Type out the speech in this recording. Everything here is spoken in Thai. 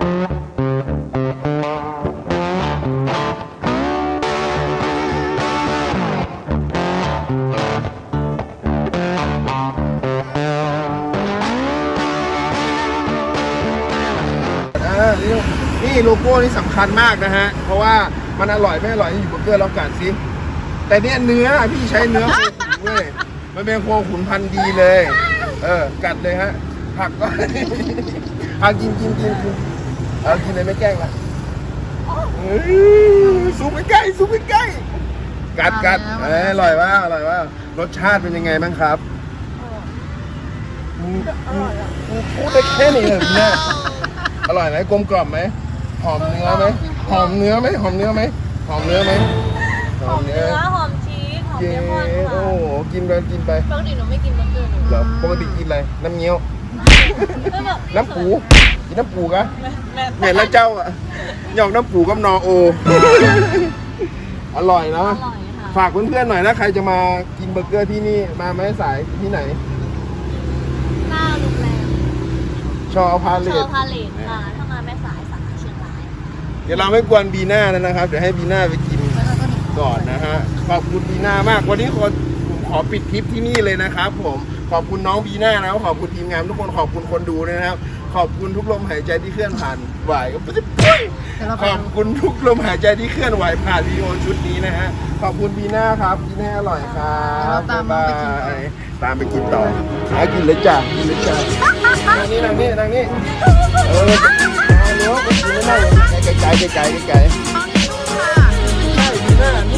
อ่านี่นี่โลโก้นี่สำคัญมากนะฮะ เพราะว่ามันอร่อยไม่อร่อยอยู่เบอร์เกอร์แล้วกันสิ แต่เนี่ยเนื้อพี่ใช้เนื้อโคขุนเว้ยมันเป็นโคขุนพันธุ์ดีเลย เออ กัดเลยฮะ ผักก็เอากินกินกินกิน เอากินเลยไม่แกล้งละเฮ้ยซูมไปใกล้ซูมไปใกล้กัดกัดเอยอร่อยว่าอร่อยว่ารสชาติเป็นยังไงบ้างครับมึงมึงมึงพูดได้แค่นี้เลยเนี่ยอร่อยไหมกลมกล่อมไหมหอมเนื้อไหมหอมเนื้อไหมหอมเนื้อไหมหอมเนื้อไหมหอมเนื้อหอมชีสหอมเย้เลมอนโอ้ค่ะโหกินไปกินไปปกติหนูไม่กินเบอร์เกอร์หนูเหรอปกติกินอะไรน้ำเงี้ยวก็แบบน้ำปูกินน้ำปูกะแม่ เห็นแล้วเจ้าอะหยอกน้ำปูกับนอโอ อร่อยเนาะ อร่อยค่ะฝากเพื่อนๆหน่อยนะ ใครจะมากินเบอร์เกอร์ที่นี่ มาไหมสายที่ไหน หน้าโรงแรมชอพาเลเชอตร์พาเลตค่ะถ้ามาแม่สายสาขาเชียงรายเดี๋ยวเราไม่กวนบีน่าแล้วนะครับ เดี๋ยวให้บีน่าไปกินก่อนนะฮะ ขอบคุณบีน่ามาก วันนี้ขอผมขอปิดคลิปที่นี่เลยนะครับผม ขอบคุณน้องบีน่านะครับ ขอบคุณทีมงานทุกคน ขอบคุณคนดูด้วยนะครับ ขอบคุณทุกลมหายใจที่เคลื่อนผ่านไหวขอบคุณทุกลมหายใจที่เคลื่อนไหวผ่านวิดีโอชุดนี้นะฮะ ขอบคุณบีน่าครับกินให้อร่อยครับบ๊ายบายตามไปกินต่อหากินเลยจ้ะกินเลยจ้ะนางนี้นางนี้นางนี้เออเนาะกินไม่ได้ไกลไกลไกลไกลไกลใช่บีน่านี่